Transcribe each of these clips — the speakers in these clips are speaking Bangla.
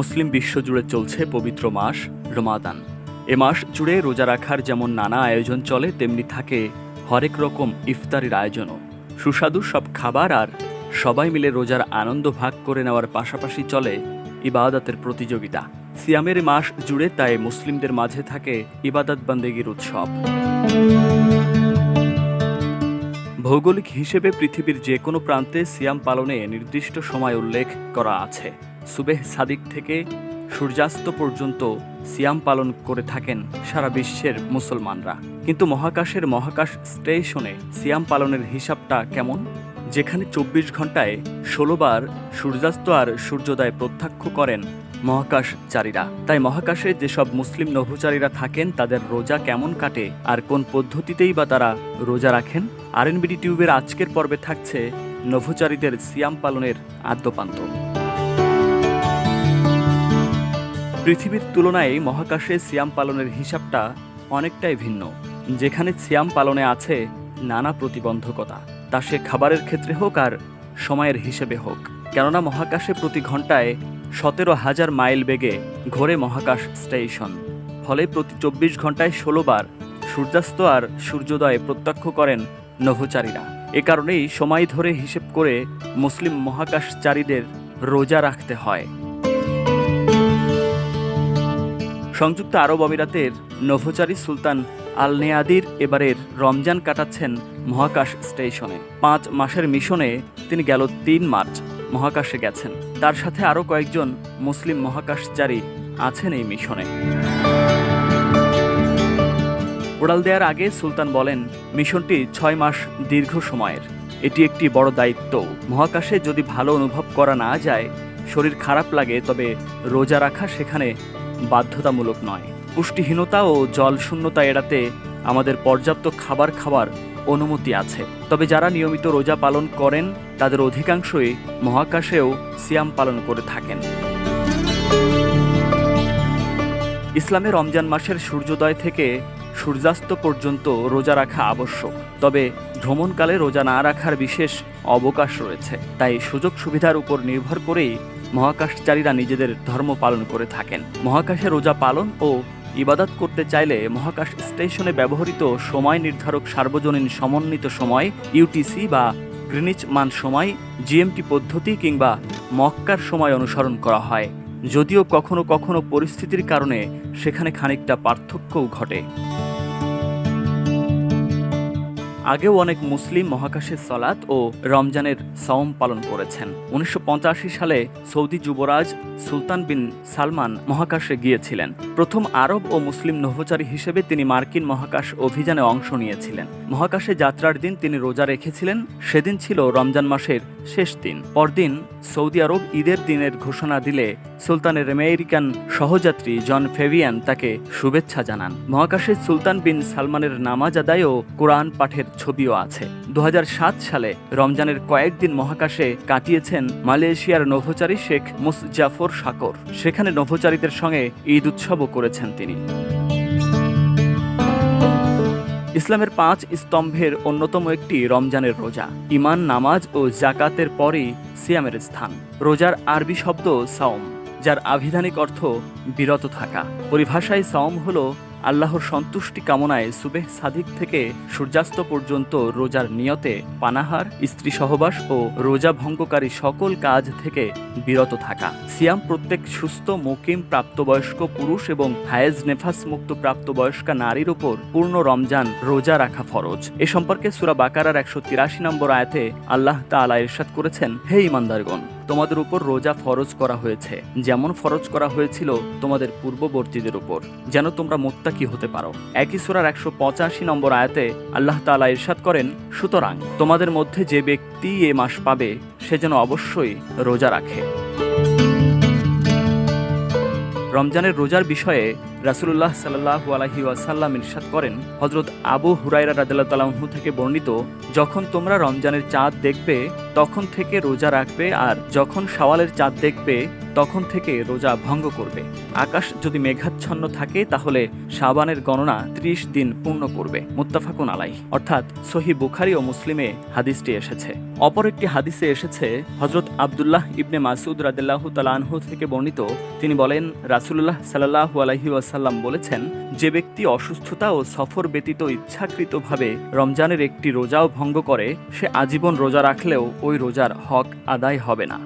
মুসলিম বিশ্বজুড়ে চলছে পবিত্র মাস রমাদান। এ মাস জুড়ে রোজা রাখার যেমন নানা আয়োজন চলে, তেমনি থাকে হরেক রকম ইফতারির আয়োজনও। সুস্বাদু সব খাবার আর সবাই মিলে রোজার আনন্দ ভাগ করে নেওয়ার পাশাপাশি চলে ইবাদতের প্রতিযোগিতা। সিয়ামের মাস জুড়ে তাই মুসলিমদের মাঝে থাকে ইবাদত বান্দেগির উৎসব। ভৌগোলিক হিসেবে পৃথিবীর যে কোনো প্রান্তে সিয়াম পালনে নির্দিষ্ট সময় উল্লেখ করা আছে। সুবেহ সাদিক থেকে সূর্যাস্ত পর্যন্ত সিয়াম পালন করে থাকেন সারা বিশ্বের মুসলমানরা। কিন্তু মহাকাশের মহাকাশ স্টেশনে সিয়াম পালনের হিসাবটা কেমন? যেখানে চব্বিশ ঘন্টায় ষোলোবার সূর্যাস্ত আর সূর্যোদয় প্রত্যক্ষ করেন মহাকাশচারীরা। তাই মহাকাশে যেসব মুসলিম নভোচারীরা থাকেন, তাদের রোজা কেমন কাটে আর কোন পদ্ধতিতেই বা তারা রোজা রাখেন? আরএনবিডি টিউবের আজকের পর্বে থাকছে নভোচারীদের সিয়াম পালনের আদ্যপান্ত। পৃথিবীর তুলনায় মহাকাশে সিয়াম পালনের হিসাবটা অনেকটাই ভিন্ন। যেখানে সিয়াম পালনে আছে নানা প্রতিবন্ধকতা। তা সে খাবারের ক্ষেত্রে হোক আর সময়ের হিসেবে হোক। কেননা মহাকাশে প্রতি ঘন্টায় সতেরো হাজার মাইল বেগে ঘোরে মহাকাশ স্টেশন। ফলে প্রতি চব্বিশ ঘন্টায় ষোলো বার সূর্যাস্ত আর সূর্যোদয় প্রত্যক্ষ করেন নভোচারীরা। এ কারণেই সময় ধরে হিসেব করে মুসলিম মহাকাশচারীদের রোজা রাখতে হয়। সংযুক্ত আরব আমিরাতের নভোচারী সুলতান আল নেয়াদির এবারের রমজান কাটাচ্ছেন মহাকাশ স্টেশনে। পাঁচ মাসের মিশনে তিনি গেল তিন মার্চ মহাকাশে গেছেন। তার সাথে আরও কয়েকজন মুসলিম মহাকাশচারী আছেন এই মিশনে। উড়াল দেওয়ার আগে সুলতান বলেন, মিশনটি ছয় মাস দীর্ঘ সময়ের। এটি একটি বড় দায়িত্ব। মহাকাশে যদি ভালো অনুভব করা না যায়, শরীর খারাপ লাগে, তবে রোজা রাখা সেখানে বাধ্যতামূলক নয়। পুষ্টিহীনতা ও জল শূন্যতা এড়াতে আমাদের পর্যাপ্ত খাবার খাবার অনুমতি আছে। তবে যারা নিয়মিত রোজা পালন করেন, তাদের অধিকাংশই মহাকাশেও সিয়াম পালন করে থাকেন। ইসলামে রমজান মাসের সূর্যোদয় থেকে সূর্যাস্ত পর্যন্ত রোজা রাখা আবশ্যক। তবে ভ্রমণকালে রোজা না রাখার বিশেষ অবকাশ রয়েছে। তাই সুযোগ সুবিধার উপর নির্ভর করেই মহাকাশচারীরা নিজেদের ধর্ম পালন করে থাকেন। মহাকাশে রোজা পালন ও ইবাদত করতে চাইলে মহাকাশ স্টেশনে ব্যবহৃত সময় নির্ধারক সার্বজনীন সমন্বিত সময়, ইউটিসি বা গ্রিনিচ মান সময়, জিএমটি পদ্ধতি কিংবা মক্কার সময় অনুসরণ করা হয়। যদিও কখনো কখনো পরিস্থিতির কারণে সেখানে খানিকটা পার্থক্যও ঘটে। আগেও অনেক মুসলিম মহাকাশে সলাৎ ও রমজানের সওম পালন করেছেন। উনিশশো পঁচাশি সালে সৌদি যুবরাজ সুলতান বিন সালমান মহাকাশে গিয়েছিলেন। প্রথম আরব ও মুসলিম নভোচারী হিসেবে তিনি মার্কিন মহাকাশ অভিযানে অংশ নিয়েছিলেন। মহাকাশে যাত্রার দিন তিনি রোজা রেখেছিলেন, সেদিন ছিল রমজান মাসের শেষ দিন। পরদিন সৌদি আরব ঈদের দিনের ঘোষণা দিলে সুলতানের আমেরিকান সহযাত্রী জন ফেভিয়ান তাকে শুভেচ্ছা জানান। মহাকাশে সুলতান বিন সালমানের নামাজ আদায় ও কোরআন পাঠের ছবিও আছে। দু হাজার সাত সালে রমজানের কয়েকদিন মহাকাশে কাটিয়েছেন মালয়েশিয়ার নভোচারী শেখ মুসজাফর সাকর সেখানে নভোচারীদের সঙ্গে ঈদ উৎসবও করেছেন তিনি। ইসলামের পাঁচ স্তম্ভের অন্যতম একটি রমজানের রোজা। ইমান নামাজ ও জাকাতের পরই সিয়ামের স্থান। রোজার আরবি শব্দ সাওম। যার আভিধানিক অর্থ বিরত থাকা। পরিভাষায় সাওম হল, আল্লাহর সন্তুষ্টি কামনায় সুবেহ সাদিক থেকে সূর্যাস্ত পর্যন্ত রোজার নিয়তে পানাহার, স্ত্রী সহবাস ও রোজা ভঙ্গকারী সকল কাজ থেকে বিরত থাকা। সিয়াম প্রত্যেক সুস্থ, মুকিম, প্রাপ্তবয়স্ক পুরুষ এবং হায়েজ নেফাস মুক্ত প্রাপ্তবয়স্কা নারীর ওপর পূর্ণ রমজান রোজা রাখা ফরজ। এ সম্পর্কে সুরা বাকারার একশো তিরাশি নম্বর আয়াতে আল্লাহ তাআলা ইরশাদ করেছেন, হে ইমানদারগণ তোমাদের উপর রোজা ফরজ করা হয়েছে। যেমন ফরজ করা হয়েছিল তোমাদের পূর্ববর্তীদের উপর। যেন তোমরা মোত্তাকি হতে পারো। একই সুরার একশো পঁচাশি নম্বর আয়াতে আল্লাহ তাআলা ইরশাদ করেন, সুতরাং তোমাদের মধ্যে যে ব্যক্তি এ মাস পাবে, সে যেন অবশ্যই রোজা রাখে। রমজানের রোজার বিষয়ে রাসুলুল্লাহ সাল্লাহ আলহি ওয়াসাল্লাম ইরশাদ করেন হজরত আবু হুরাইরা তালাহু থেকে বর্ণিত, যখন তোমরা রমজানের চাঁদ দেখবে, তখন থেকে রোজা রাখবে, আর যখন শাওয়ালের চাঁদ দেখবে, তখন থেকে রোজা ভঙ্গ করবে। আকাশ যদি মেঘাচ্ছন্ন থাকে, তাহলে শাবানের গণনা ত্রিশ দিন পূর্ণ করবে। মুত্তাফাকুন আলাই অর্থাৎ সহি বুখারি ও মুসলিমে হাদিসটি এসেছে। অপর একটি হাদিসে এসেছে হজরত আবদুল্লাহ ইবনে মাসুদ রাদিল্লাহু তালানহু থেকে বর্ণিত, তিনি বলেন, রাসুলুল্লাহ সাল্লাহু আলহি ওয়াসাল্লাম বলেছেন, যে ব্যক্তি অসুস্থতা ও সফর ব্যতীত ইচ্ছাকৃতভাবে রমজানের একটি রোজাও ভঙ্গ করে, সে আজীবন রোজা রাখলেও ওই রোজার হক আদায় হবে না।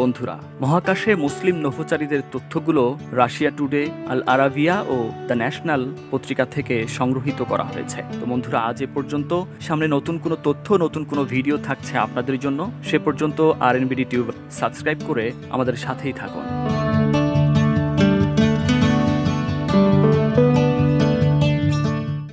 বন্ধুরা, মহাকাশে মুসলিম নভোচারীদের তথ্যগুলো রাশিয়া টুডে, আল আরাবিয়া ও দ্য ন্যাশনাল পত্রিকা থেকে সংগ্রহীত করা হয়েছে। তো বন্ধুরা, আজ এ পর্যন্ত। সামনে নতুন কোনো তথ্য, নতুন কোনো ভিডিও থাকছে আপনাদের জন্য, সে পর্যন্ত আর এনবিডি টিউব সাবস্ক্রাইব করে আমাদের সাথেই থাকুন।